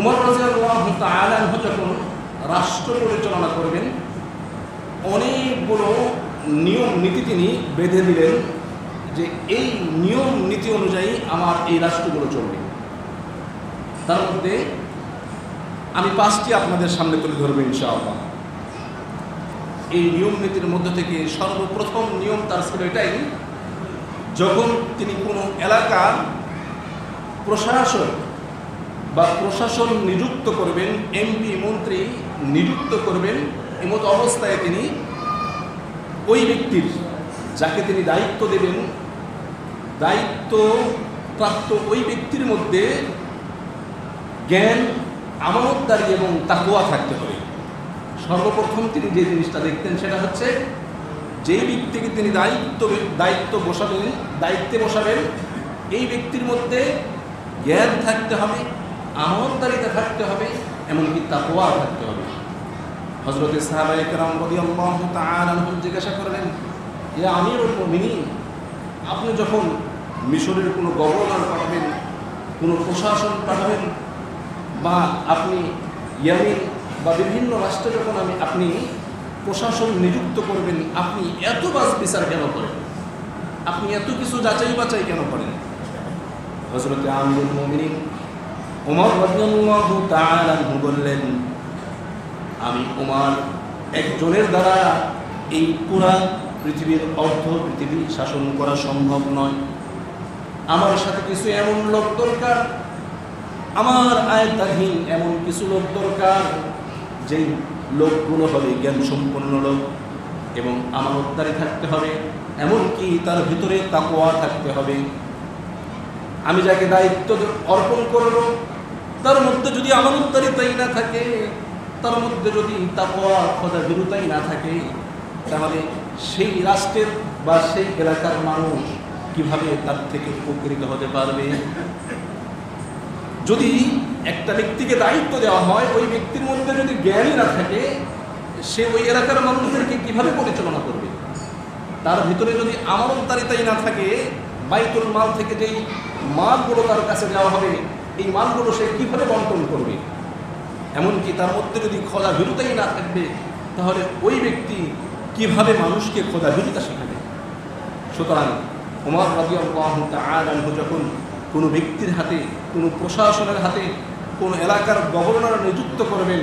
উমর রাজিয়াল্লাহু যখন রাষ্ট্র পরিচালনা করবেন, অনেকগুলো নিয়ম নীতি তিনি বেঁধে দিলেন যে এই নিয়ম নীতি অনুযায়ী আমার এই রাষ্ট্রগুলো চলবে। তার মধ্যে আমি পাঁচটি আপনাদের সামনে তুলে ধরবো ইনশাআল্লাহ। এই নিয়ম নীতির মধ্যে থেকে সর্বপ্রথম নিয়ম তার ছিল এটাই, যখন তিনি কোনো এলাকার প্রশাসক বা প্রশাসন নিযুক্ত করবেন, এমপি, মন্ত্রী নিযুক্ত করবেন, এমত অবস্থায় তিনি ওই ব্যক্তির, যাকে তিনি দায়িত্ব দেবেন, দায়িত্ব প্রাপ্ত ওই ব্যক্তির মধ্যে জ্ঞান, আমানতদারি এবং তাকুয়া থাকতে হবে। সর্বপ্রথম তিনি যে জিনিসটা দেখতেন সেটা হচ্ছে যেই ব্যক্তিকে তিনি দায়িত্ব দায়িত্ব বসাবেন, দায়িত্বে বসাবেন, এই ব্যক্তির মধ্যে জ্ঞান থাকতে হবে আমলদারিতে থাকতে হবে, এমনকি তাকোয়া থাকতে হবে। হজরত সাহাবায়ে কেরাম রাদিয়াল্লাহু তাআলা আনহুম জিজ্ঞাসা করলেন, ইয়া আমিরুল মুমিনিন, আপনি যখন মিশরের কোনো গভর্নর পাঠাবেন, কোনো প্রশাসন পাঠাবেন, বা আপনি ইয়ামিন বা বিভিন্ন রাষ্ট্রে যখন আমি, আপনি প্রশাসন নিযুক্ত করবেন, আপনি এত বাস বিচার কেন করেন? আপনি এত কিছু যাচাই বাছাই কেন করেন? হজরতে আমিরুল রাদিয়াল্লাহু তাআলা বললেন, আমি ওমর একজনের দ্বারা এই পুরা পৃথিবীর অর্ধ পৃথিবী শাসন করা সম্ভব নয়। আমার সাথে কিছু এমন লোক দরকার, আমার আয়তাধীন এমন কিছু লোক দরকার, যেই লোকগুলো হবে জ্ঞান সম্পন্ন লোক এবং আমানতদারি থাকতে হবে, এমনকি তার ভিতরে তাকোয়া থাকতে হবে। আমি যাকে দায়িত্ব অর্পণ করব, তার মধ্যে যদি আমানতদারিতাই না থাকে, তার মধ্যে যদি তাকোয়া খোদা বিরুতাই না থাকে, তাহলে সেই রাষ্ট্রের বা সেই এলাকার মানুষ কীভাবে তার থেকে উপকৃত হতে পারবে? যদি একটা ব্যক্তিকে দায়িত্ব দেওয়া হয়, ওই ব্যক্তির মধ্যে যদি জ্ঞানই না থাকে, সে ওই এলাকার মানুষদেরকে কীভাবে পরিচালনা করবে? তার ভিতরে যদি আমানতদারিতাই না থাকে, বাইতুল মাল থেকে যেই মালগুলো তার কাছে দেওয়া হবে। এই মালগুলো সে কীভাবে বন্টন করবে? এমনকি তার মধ্যে যদি খোদা বিরুতাই না থাকবে, তাহলে ওই ব্যক্তি কীভাবে মানুষকে খোদা বিরুতা শেখাবে? সুতরাং ওমর রাজিয়াল্লাহু তাআলা যখন কোনো ব্যক্তির হাতে, কোনো প্রশাসনের হাতে, কোনো এলাকার গভর্নর নিযুক্ত করবেন,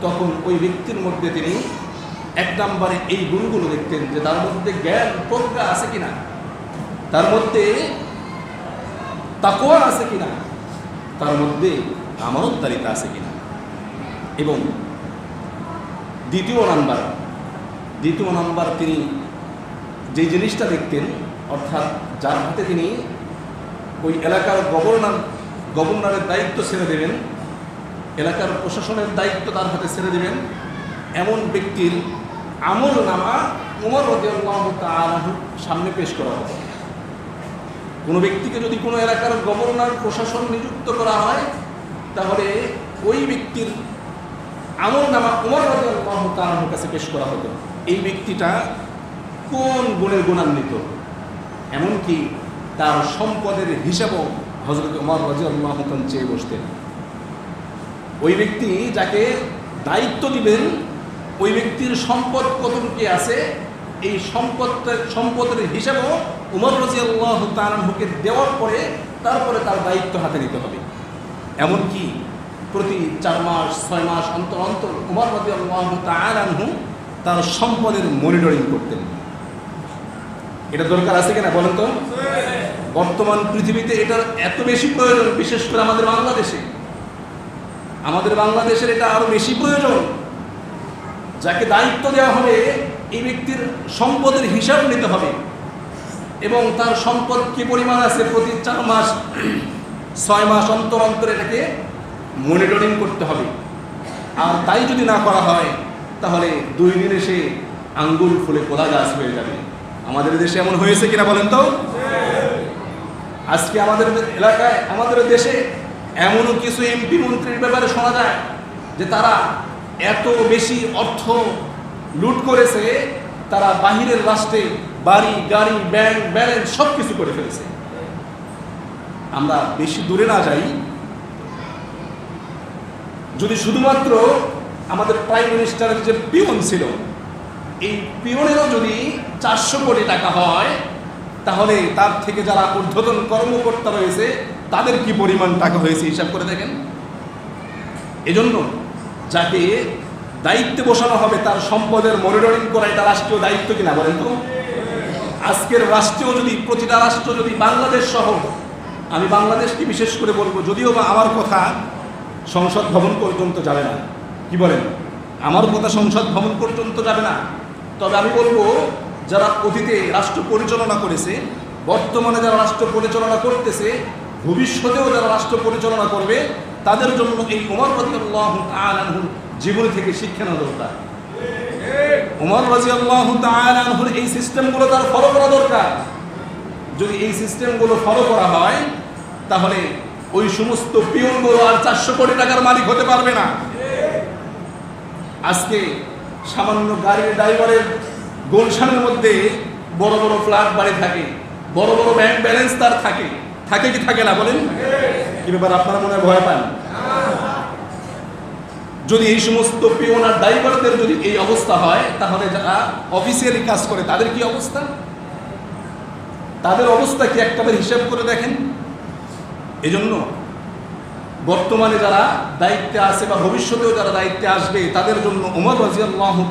তখন ওই ব্যক্তির মধ্যে তিনি এক নম্বরে এই গুণগুলো দেখতেন যে তার মধ্যে জ্ঞান প্রজ্ঞা আছে কিনা? তার মধ্যে তাকোয়া আছে কিনা? তার মধ্যে আমানতদারিতা আছে কিনা? এবং দ্বিতীয় নাম্বার দ্বিতীয় নাম্বার তিনি যে জিনিসটা দেখতেন, অর্থাৎ যার হাতে তিনি ওই এলাকার গভর্নর, গভর্নরের দায়িত্ব ছেড়ে দেবেন, এলাকার প্রশাসনের দায়িত্ব তার হাতে ছেড়ে দেবেন, এমন ব্যক্তির আমল নামা উমর রদিয়াল্লাহ সামনে পেশ করা হবে। কোনো ব্যক্তিকে যদি কোনো এলাকার গভর্নর, প্রশাসন নিযুক্ত করা হয়, তাহলে ওই ব্যক্তির আমল নামা উমর তাআলাহুর কাছে পেশ করা হতো। এই ব্যক্তিটা কোন গুণের গুণান্বিত? এমনকি তার সম্পদের হিসাবও হজরত উমর রাজিয়াল্লাহ চেয়ে বসতেন। ওই ব্যক্তি যাকে দায়িত্ব দিবেন, ওই ব্যক্তির সম্পদ কতটুকু আছে, এই সম্পদ সম্পদের হিসাবও উমর রাজিয়াল্লাহ তালাহুকে দেওয়ার পরে তারপরে তার দায়িত্ব হাতে নিতে হবে। এমনকি প্রতি চার মাস, ছয় মাস অন্তর অন্তর উমর রাজিয়াল্লাহ তালাহু তার সম্পদের মনিটরিং করতেন। এটা দরকার আছে কিনা বলেন তো? বর্তমান পৃথিবীতে এটার এত বেশি প্রয়োজন, বিশেষ করে আমাদের বাংলাদেশে। আমাদের বাংলাদেশের এটা আরও বেশি প্রয়োজন। যাকে দায়িত্ব দেওয়া হবে, এই ব্যক্তির সম্পদের হিসাব নিতে হবে। এবং তার সম্পদ কি পরিমাণ আছে প্রতি চার মাস, ছয় মাস অন্তর অন্তর এটাকে মনিটরিং করতে হবে। আর তাই যদি না করা হয়, তাহলে দুই দিনে সে আঙ্গুল ফুলে কোলা গাছ হয়ে যাবে। আমাদের দেশে এমন হয়েছে কিনা বলেন তো? আজকে আমাদের এলাকায়, আমাদের দেশে এমনও কিছু এমপি মন্ত্রীর ব্যাপারে শোনা যায় যে তারা এত বেশি অর্থ লুট করেছে, তারা বাহিরের রাষ্ট্রে বাড়ি, গাড়ি ব্যাংক ব্যালেন্স সব কিছু করে ফেলেছে। আমরা বেশি দূরে না যাই। যদি শুধুমাত্র আমাদের প্রাইম মিনিস্টারের যে পিওন ছিল, এই পিওনেরও যদি চারশো কোটি টাকা হয়, তাহলে তার থেকে যারা ঊর্ধ্বতন কর্মকর্তা রয়েছে, তাদের কি পরিমাণ টাকা হয়েছে হিসাব করে দেখেন? এজন্য যাকে দায়িত্বে বসানো হবে, তার সম্পদের মনিটরিং করা এটা রাষ্ট্রীয় দায়িত্ব কিনা বলেন তো? আজকের রাষ্ট্রীয় যদি, প্রতিটা রাষ্ট্র যদি বাংলাদেশ সহ, আমি বাংলাদেশকে বিশেষ করে বলব, যদিও বা আমার কথা সংসদ ভবন পর্যন্ত যাবে না। কি বলেন? আমার কথা সংসদ ভবন পর্যন্ত যাবে না। তবে আমি বলব, যারা অতীতে রাষ্ট্র পরিচালনা করেছে, বর্তমানে যারা রাষ্ট্র পরিচালনা করতেছে, ভবিষ্যতেও যারা রাষ্ট্র পরিচালনা করবে, তাদের জন্য এই উমর রাদিয়াল্লাহু তাআলা আনহুর জীবনী থেকে শিক্ষা নেওয়া দরকার। উমর রাদিয়াল্লাহু তাআলা আনহুর এই সিস্টেমগুলো তার ফলো করা দরকার। যদি এই সিস্টেমগুলো ফলো করা হয়, তাহলে ওই সমস্ত পিয়নগুলো আর চারশো কোটি টাকার মালিক হতে পারবে না। আজকে সামান্য গাড়ির ড্রাইভারের গুলশানের মধ্যে বড় বড় ফ্ল্যাট বাড়ি থাকে, বড় বড় ব্যাংক ব্যালেন্স তার থাকে। থাকে কি থাকে না বলেন? কি ব্যাপার, আপনারা মনে ভয় পান? যদি এই সমস্ত পিওন আর ড্রাইভারদের যদি এই অবস্থা হয়, তাহলে যারা অফিসিয়ালি কাজ করে, তাদের কি অবস্থা? তাদের অবস্থা কি একটাবার হিসাব করে দেখেন। এজন্য বর্তমানে যারা দায়িত্বে আছে বা ভবিষ্যতেও যারা দায়িত্বে আসবে, তাদের জন্য ওমর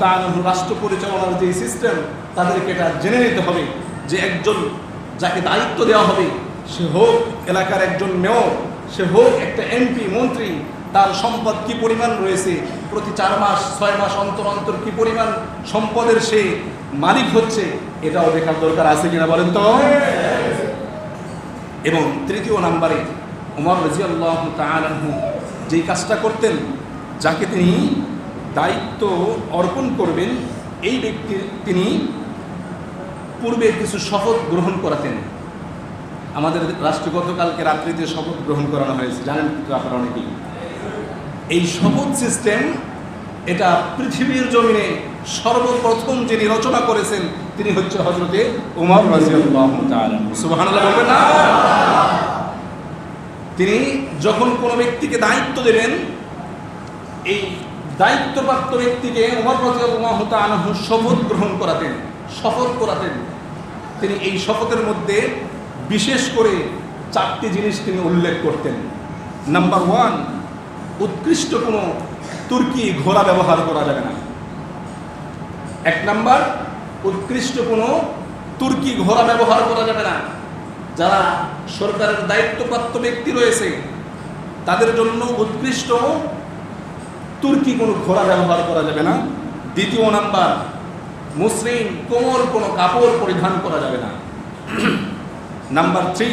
তাআলাহু রাষ্ট্র পরিচালনার যে সিস্টেম তাদেরকে এটা জেনে নিতে হবে যে একজন যাকে দায়িত্ব দেওয়া হবে, সে হোক এলাকার একজন মেয়র সে হোক একটা এমপি মন্ত্রী তার সম্পদ কি পরিমাণ রয়েছে? প্রতি চার মাস, ছয় মাস অন্তর অন্তর কি পরিমাণ সম্পদের সে মালিক হচ্ছে? এটাও দেখার দরকার আছে কিনা বলেন তো? এবং তৃতীয় নাম্বারে উমর রাজিয়াল্লাহ তাআলাহু যেই কাজটা করতেন, যাকে তিনি দায়িত্ব অর্পণ করবেন, এই ব্যক্তির তিনি পূর্বে কিছু শপথ গ্রহণ করাতেন। আমাদের রাষ্ট্র গতকালকে রাত্রিতে শপথ গ্রহণ করানো হয়েছে। জানেন তো আপনারা অনেকেই। এই শপথ সিস্টেম এটা পৃথিবীর জমিনে সর্বপ্রথম যিনি রচনা করেছেন, তিনি হচ্ছে হজরতে উমর না? তিনি যখন কোনো ব্যক্তিকে দায়িত্ব দেবেন, এই দায়িত্বপ্রাপ্ত ব্যক্তিকে উমর রাজিয়াল্লাহু তাআলা শপথ গ্রহণ করাতেন শপথ করাতেন। তিনি এই শপথের মধ্যে বিশেষ করে চারটি জিনিস তিনি উল্লেখ করতেন। নাম্বার ওয়ান উৎকৃষ্ট কোনো তুর্কি ঘোড়া ব্যবহার করা যাবে না। এক নাম্বার, উৎকৃষ্ট কোনো তুর্কি ঘোড়া ব্যবহার করা যাবে না। যারা সরকারের দায়িত্বপ্রাপ্ত ব্যক্তি রয়েছে, তাদের জন্য উৎকৃষ্ট তুর্কি কোনো ঘোড়া ব্যবহার করা যাবে না। দ্বিতীয় নাম্বার, মুসলিম কোমর কোনো কাপড় পরিধান করা যাবে না। নাম্বার থ্রি,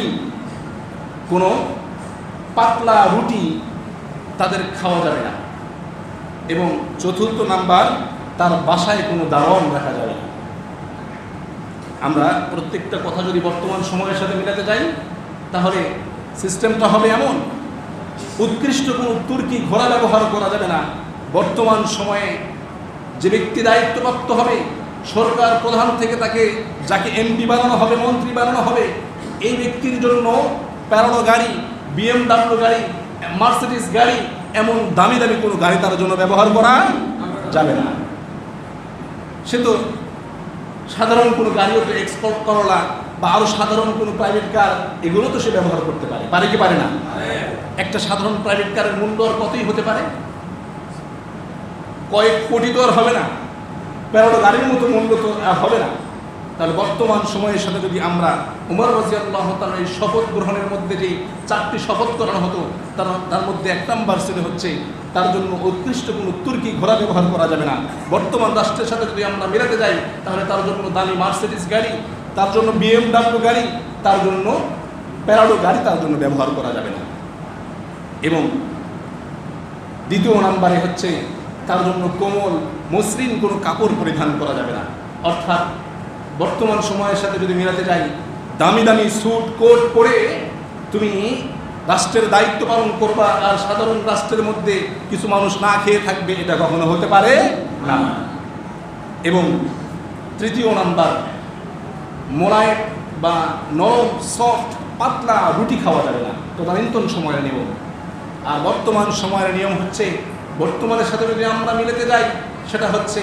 কোনো পাতলা রুটি তাদের খাওয়া যাবে না। এবং চতুর্থ নাম্বার, তার বাসায় কোনো দারোয়ান রাখা যাবে না। আমরা প্রত্যেকটা কথা যদি বর্তমান সময়ের সাথে মিলাতে যাই তাহলে সিস্টেমটা হবে এমন। উৎকৃষ্ট কোনো তুর্কি ঘোড়া ব্যবহার করা যাবে না। বর্তমান সময়ে যে ব্যক্তি দায়িত্বপ্রাপ্ত হবে, সরকার প্রধান থেকে তাকে যাকে এমপি বানানো হবে, মন্ত্রী বানানো হবে, এই ব্যক্তির জন্য প্যারানো গাড়ি, বিএমডাব্লিউ গাড়ি মার্সিডিস গাড়ি এমন দামি দামি কোনো গাড়ি তার জন্য ব্যবহার করা যাবে না। সে তো সাধারণ কোনো গাড়িও তো এক্সপোর্ট করলা বা আরও সাধারণ কোনো প্রাইভেট কার এগুলো তো সে ব্যবহার করতে পারে। পারে কি পারে না? একটা সাধারণ প্রাইভেট কারের মূল্য আর কতই হতে পারে? কয়েক কোটি তো আর হবে না। প্যারোটো গাড়ির মতো মূল্য তো আর হবে না। তাহলে বর্তমান সময়ের সাথে যদি আমরা উমর রাজিয়াল্লাহ তাআলার এই শপথ গ্রহণের মধ্যে যে চারটি শপথ করানো হতো, তার তার মধ্যে এক নাম্বার ছিল হচ্ছে, তার জন্য উৎকৃষ্ট কোনো তুর্কি ঘোড়া ব্যবহার করা যাবে না। বর্তমান রাষ্ট্রের সাথে যদি আমরা মেলাতে যাই, তাহলে তার জন্য দামি মার্সিডিস গাড়ি, তার জন্য বিএমডাব্লিউ গাড়ি, তার জন্য প্যারাডো গাড়ি তার জন্য ব্যবহার করা যাবে না। এবং দ্বিতীয় নাম্বারে হচ্ছে, তার জন্য কোমল, মসৃণ কোনো কাপড় পরিধান করা যাবে না। অর্থাৎ বর্তমান সময়ের সাথে যদি মেলাতে যাই দামি দামি স্যুট কোট পরে তুমি রাষ্ট্রের দায়িত্ব পালন করবা আর সাধারণ রাষ্ট্রের মধ্যে কিছু মানুষ না খেয়ে থাকবে, এটা কখনো হতে পারে না। এবং তৃতীয় নাম্বার, মোলায়েম বা নরম সফট পাতলা রুটি খাওয়া যাবে না। তদানীন্তন সময়ের নিয়ম। আর বর্তমান সময়ের নিয়ম হচ্ছে, বর্তমানের সাথে যদি আমরা মিলেতে যাই, সেটা হচ্ছে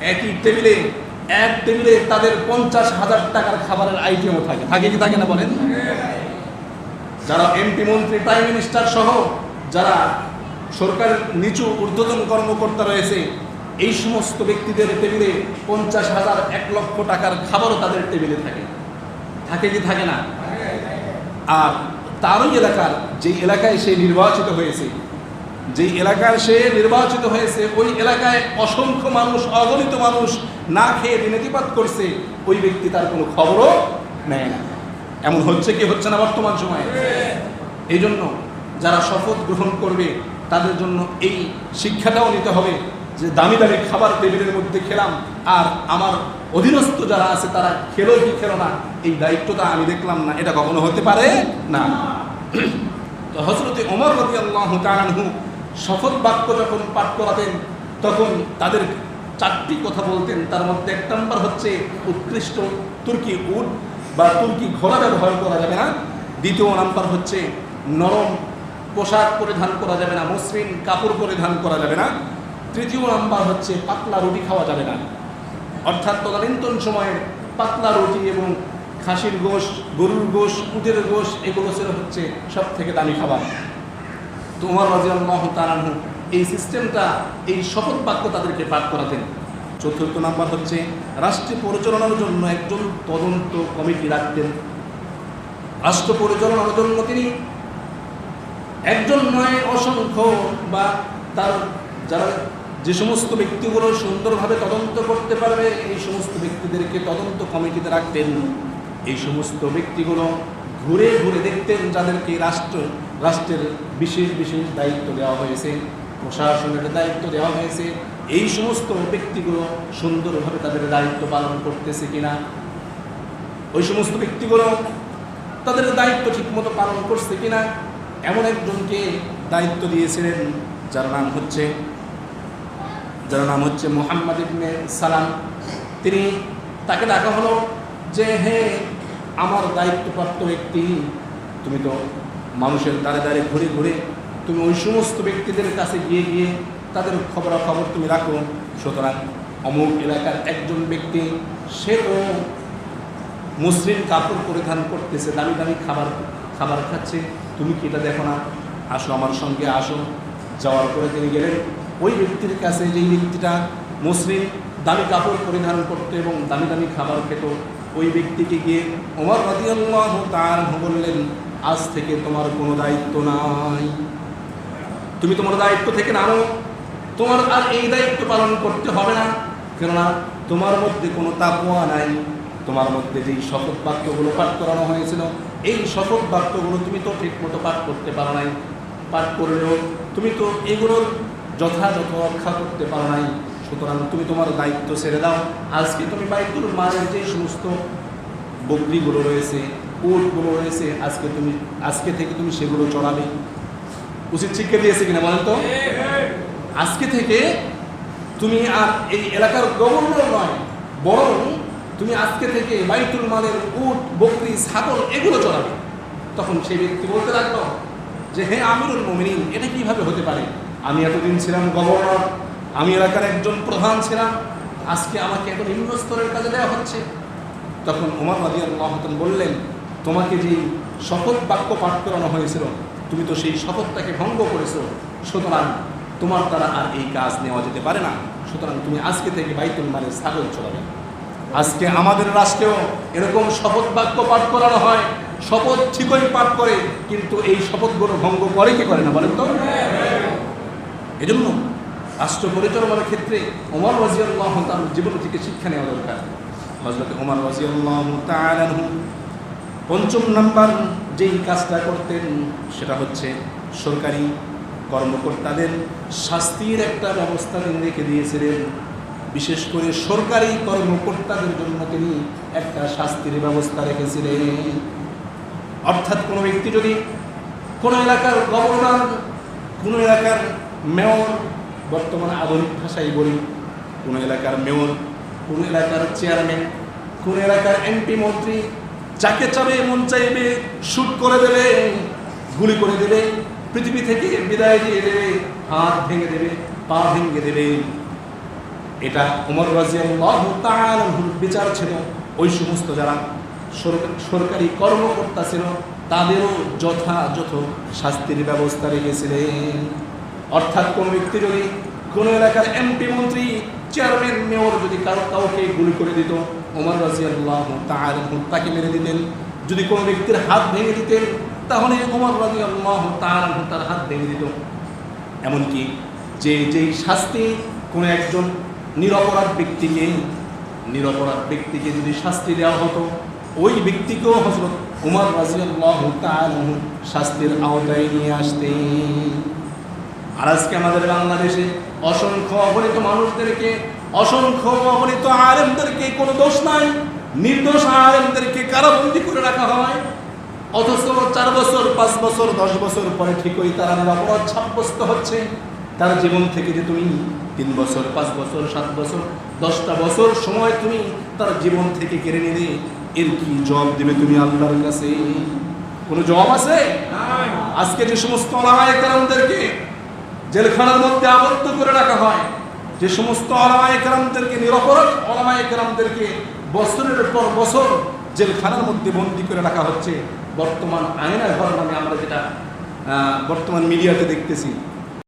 একই টেবিলে এক টেবিলে তাদের পঞ্চাশ হাজার টাকার খাবারের আইটেমও থাকে। থাকে কি থাকে না বলেন? যারা এমপি মন্ত্রী প্রাইম মিনিস্টার সহ যারা সরকারের নিচু ঊর্ধ্বতন কর্মকর্তা রয়েছে, এই সমস্ত ব্যক্তিদের টেবিলে পঞ্চাশ হাজার এক লক্ষ টাকার খাবারও তাদের টেবিলে থাকে। থাকে কি থাকে না? আর তারই এলাকার যে এলাকায় সে নির্বাচিত হয়েছে যেই এলাকার সে নির্বাচিত হয়েছে, ওই এলাকায় অসংখ্য মানুষ, অগণিত মানুষ না খেয়ে দিনেতিপাত করছে, ওই ব্যক্তি তার কোনো খবরও নেয় না। এমন হচ্ছে কি হচ্ছে না বর্তমান সময়ে? এই জন্য যারা শপথ গ্রহণ করবে, তাদের জন্য এই শিক্ষাটাও নিতে হবে যে দামি দামি খাবার টেবিলের মধ্যে খেলাম, আর আমার অধীনস্থ যারা আছে তারা খেলো কি খেলো না? এই দায়িত্বটা আমি দেখলাম না, এটা কখনো হতে পারে না। তো হজরতে অমর রবি আল্লাহ তালানহু শপথ বাক্য যখন পাঠ করাতেন, তখন তাদের চারটি কথা বলতেন। তার মধ্যে এক নম্বর হচ্ছে, উৎকৃষ্ট তুর্কি উট বা তুর্কি ঘোড়া ব্যবহার করা যাবে না। দ্বিতীয় নাম্বার হচ্ছে, নরম পোশাক পরিধান করা যাবে না, মসৃণ কাপড় পরিধান করা যাবে না। তৃতীয় নাম্বার হচ্ছে, পাতলা রুটি খাওয়া যাবে না। অর্থাৎ তদানীন্তন সময়ে পাতলা রুটি এবং খাসির গোশ, গরুর গোশ, উটের গোশ, এগুলো ছিল হচ্ছে সব থেকে দামি খাবার। তোমার রাজিয়াল্লাহ এই সিস্টেমটা, এই শপথ বাক্য তাদেরকে পাঠ করাতেন। চতুর্থ নাম্বার হচ্ছে রাষ্ট্র পরিচালনার জন্য একজন তদন্ত কমিটি রাখতেন। রাষ্ট্র পরিচালনার জন্য তিনি একজন নয়, অসংখ্য বা তার যারা যে সমস্ত ব্যক্তিগুলো সুন্দরভাবে তদন্ত করতে পারবে, এই সমস্ত ব্যক্তিদেরকে তদন্ত কমিটিতে রাখতেন। এই সমস্ত ব্যক্তিগুলো ঘুরে ঘুরে দেখতেন যাদেরকে রাষ্ট্র রাষ্ট্রের বিশেষ বিশেষ দায়িত্ব দেওয়া হয়েছে, প্রশাসনের দায়িত্ব দেওয়া হয়েছে। এই সমস্ত ব্যক্তিগুলো সুন্দরভাবে তাদের দায়িত্ব পালন করতেছে কিনা? ওই সমস্ত ব্যক্তিগুলো তাদের দায়িত্ব ঠিকমতো পালন করছে কিনা? এমন একজনকে দায়িত্ব দিয়েছিলেন, যার নাম হচ্ছে, যার নাম হচ্ছে মোহাম্মদ ইবনে সালাম। তিনি তাকে ডাকা হলো যে, হে, আমার দায়িত্বপ্রাপ্ত ব্যক্তি, তুমি তো মানুষের দ্বারে দ্বারে ঘুরে ঘুরে তুমি ওই সমস্ত ব্যক্তিদের কাছে গিয়ে গিয়ে তাদের খবরাখবর তুমি রাখো। সুতরাং অমুক এলাকার একজন ব্যক্তি সে তো মসৃণ কাপড় পরিধান করতেছে, দামি দামি খাবার খাবার খাচ্ছে। তুমি কি এটা দেখো না? আসো আমার সঙ্গে, আসো। যাওয়ার পরে তিনি গেলেন। ওই ব্যক্তির কাছে যেই ব্যক্তিটা মসৃণ দামি কাপড় পরিধান করতো এবং দামি দামি খাবার খেত, ওই ব্যক্তিকে গিয়ে ওমর রাদিয়াল্লাহ তার বললেন আজ থেকে তোমার কোনো দায়িত্ব নাই। তুমি তোমার দায়িত্ব থেকে নামো। তোমার আর এই দায়িত্ব পালন করতে হবে না। কেননা তোমার মধ্যে কোনো তাকুয়া নাই। তোমার মধ্যে যেই শপথ বাক্যগুলো পাঠ করানো হয়েছিল, এই শপথ বাক্যগুলো তুমি তো ঠিক মতো পাঠ করতে পারো নাই। পাঠ করলেও তুমি তো এগুলোর যথাযথ রক্ষা করতে পারো নাই। সুতরাং তুমি তোমার দায়িত্ব ছেড়ে দাও। আজকে তুমি বাইতুল মালের যে সমস্ত বকরিগুলো রয়েছে উটগুলো রয়েছে, আজকে তুমি, আজকে থেকে তুমি সেগুলো চড়াবে। উচিত শিক্ষা দিয়েছে কিনা বলেন তো? আজকে থেকে তুমি আর এই এলাকার গভর্নর নয়, বরং তুমি আজকে থেকে বাইতুল মালের উট, বকরি, ছাগল এগুলো চড়াবে। তখন সেই ব্যক্তি বলতে লাগল যে, হে আমিরুল মোমিনিন, এটা কীভাবে হতে পারে? আমি এতদিন ছিলাম গভর্নর আমি এলাকার একজন প্রধান ছিলাম, আজকে আমাকে এত নিম্ন স্তরের কাজে দেওয়া হচ্ছে। তখন ওমর রাজি আল্লাহতন বললেন তোমাকে যে শপথ বাক্য পাঠ করানো হয়েছিল, তুমি তো সেই শপথটাকে ভঙ্গ করেছ, সুতরাং তোমার দ্বারা আর এই কাজ নেওয়া যেতে পারে না। সুতরাং তুমি আজকে থেকে বাইতুল মালের ছাগল চলাবে আজকে আমাদের রাষ্ট্রেও এরকম শপথ বাক্য পাঠ করানো হয়, শপথ ঠিকই পাঠ করে, কিন্তু এই শপথগুলো ভঙ্গ করে কি করে না বলেন তো? এজন্য রাষ্ট্র পরিচালনার ক্ষেত্রে ওমর রাজিয়াল্লাহ তার জীবন থেকে শিক্ষা নেওয়া দরকার। হজরত ওমর রাজিয়াল্লাহ তাআলাহু পঞ্চম নাম্বার যেই কাজটা করতেন সেটা হচ্ছে সরকারি কর্মকর্তাদের শাস্তির একটা ব্যবস্থা তিনি রেখে দিয়েছিলেন। বিশেষ করে সরকারি কর্মকর্তাদের জন্য তিনি একটা শাস্তির ব্যবস্থা রেখেছিলেন। অর্থাৎ কোনো ব্যক্তি যদি কোনো এলাকার গভর্নর, কোনো এলাকার মেয়র, বর্তমানে আধুনিক ভাষায় বলি, কোনো এলাকার মেয়র, কোনো এলাকার চেয়ারম্যান, কোনো এলাকার এমপি, মন্ত্রী যাকে চাবে, মন চাইবে, শুট করে দেবে, গুলি করে দেবে, পৃথিবী থেকে বিদায় দিয়ে দেবে, হাত ভেঙে দেবে, পা ভেঙে দেবে। এটা উমর তাআলার বিচার ছিল। ওই সমস্ত যারা সরকারি কর্মকর্তা ছিল, তাদেরও যথাযথ শাস্তির ব্যবস্থা রেখেছিলেন। অর্থাৎ কোনো ব্যক্তি যদি কোনো এলাকার এমপি, মন্ত্রী, চেয়ারম্যান, মেয়র যদি কারও, কাউকে গুলি করে দিত ওমর রাজিয়াল্লাহু তাআলা তাকে মেরে দিতেন। যদি কোনো ব্যক্তির হাত ভেঙে দিতেন, তাহলে ওমর রাজিয়াল্লাহু তাআলা তার হাত ভেঙে দিত। এমনকি যে যেই শাস্তি কোনো একজন নিরপরাধ ব্যক্তিকে নিরপরাধ ব্যক্তিকে যদি শাস্তি দেওয়া হতো, ওই ব্যক্তিকেও হজরত উমর তাআলাহু শাস্তির আওতায় নিয়ে আসতেন। আর আজকে আমাদের বাংলাদেশে অসংখ্য অগণিত মানুষদেরকে অসংখ্য অগণিত আলেমদেরকে কোনো দোষ নাই নির্দোষ আলেমদেরকে কারাবন্দি করে রাখা হয়। অথচ চার বছর পাঁচ বছর দশ বছর পরে ঠিকই তারা নিরাপরাধ সাব্যস্ত হচ্ছে। তার জীবন থেকে যে তুমি তিন বছর পাঁচ বছর সাত বছর দশটা বছর সময় তুমি তার জীবন থেকে কেড়ে নিলে এর কি জবাব দেবে তুমি আল্লাহর কাছে? কোনো জবাব আছে? আজকে যে সমস্ত অলামায় কারণদেরকে জেলখানার মধ্যে আবদ্ধ করে রাখা হয় যে সমস্ত অলামায় কারামদেরকে নিরপরাধ অলামায় কারামদেরকে বছরের পর বছর জেলখানার মধ্যে বন্দি করে রাখা হচ্ছে। বর্তমান আয়নার ঘর নামে আমরা যেটা বর্তমান মিডিয়াতে দেখতেছি।